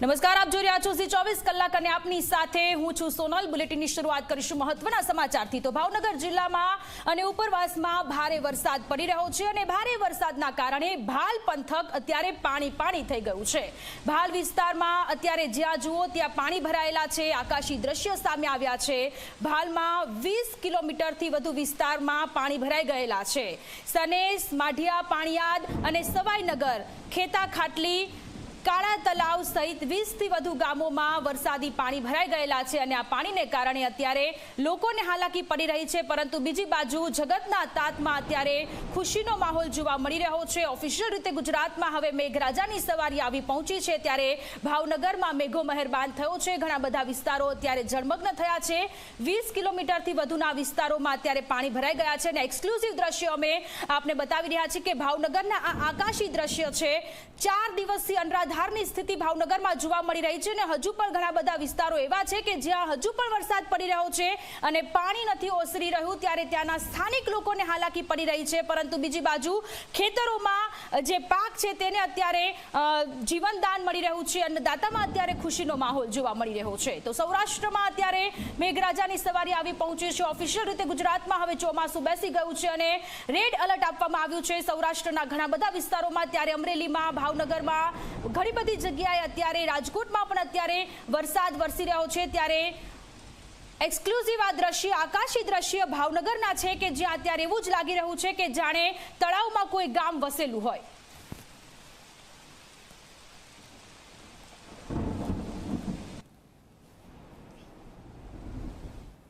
નમસ્કાર, આપ જોઈ રહ્યા છો સી ચોવીસ કલાક અને આપની સાથે હું છું સોનલ. બુલેટિનની શરૂઆત કરીશું મહત્વના સમાચારથી. તો ભાવનગર જિલ્લામાં અને ઉપરવાસમાં ભારે વરસાદ પડી રહ્યો છે અને ભારે વરસાદના કારણે ભાલ પંથક અત્યારે પાણી પાણી થઈ ગયું છે. ભાલ વિસ્તારમાં અત્યારે જ્યાં જુઓ ત્યાં પાણી ભરાયેલા છે, આકાશી દ્રશ્ય સામે આવ્યા છે. ભાલમાં વીસ કિલોમીટરથી વધુ વિસ્તારમાં પાણી ભરાઈ ગયેલા છે. સનેસ, માઢિયા, પાણીયાદ અને સવાઈનગર ખેતા ખાટલી કાળા તલાવ સહિત વીસથી વધુ ગામોમાં વરસાદી પાણી ભરાઈ ગયેલા છે અને આ પાણીને કારણે અત્યારે લોકોને હાલાકી પડી રહી છે, પરંતુ બીજી બાજુ જગતના તાતમાં અત્યારે ખુશીનો માહોલ જોવા મળી રહ્યો છે. ઓફિશિયલ રીતે ગુજરાતમાં હવે મેઘરાજાની સવારી આવી પહોંચી છે, ત્યારે ભાવનગરમાં મેઘો મહેરબાન થયો છે. ઘણા બધા વિસ્તારો અત્યારે જળમગ્ન થયા છે. વીસ કિલોમીટરથી વધુના વિસ્તારોમાં અત્યારે પાણી ભરાઈ ગયા છે અને એક્સક્લુઝિવ દ્રશ્ય અમે આપને બતાવી રહ્યા છીએ કે ભાવનગરના આ આકાશી દ્રશ્ય છે. ચાર દિવસથી અનરાધારની સ્થિતિ ભાવનગરમાં જોવા મળી રહી છે અને હજુ પણ ઘણા બધા વિસ્તારો એવા છે કે જ્યાં હજુ પણ વરસાદ પડી રહ્યો છે અને પાણી નથી ઓસરી રહ્યું ત્યારે ત્યાંના સ્થાનિક લોકોને હાલાકી પડી રહી છે. પરંતુ બીજી બાજુ ખેતરોમાં જે પાક છે તેને અત્યારે જીવનદાન મળી રહ્યું છે અન્નદાતામાં અત્યારે ખુશીનો માહોલ જોવા મળી રહ્યો છે. તો સૌરાષ્ટ્રમાં અત્યારે મેઘરાજાની સવારી આવી પહોંચી છે. ઓફિશિયલ રીતે ગુજરાતમાં હવે ચોમાસું બેસી ગયું છે અને રેડ એલર્ટ આપવામાં આવ્યું છે. સૌરાષ્ટ્રના ઘણા બધા વિસ્તારોમાં ત્યારે અમરેલીમાં, ભાવનગરમાં ઘણી બધી જગ્યાએ અત્યારે, રાજકોટમાં પણ અત્યારે વરસાદ વરસી રહ્યો છે. ત્યારે એક્સક્લુઝિવ આ દ્રશ્ય, આકાશી દ્રશ્ય ભાવનગરના છે કે જ્યાં અત્યારે એવું જ લાગી રહ્યું છે કે જાણે તળાવમાં કોઈ ગામ વસેલું હોય.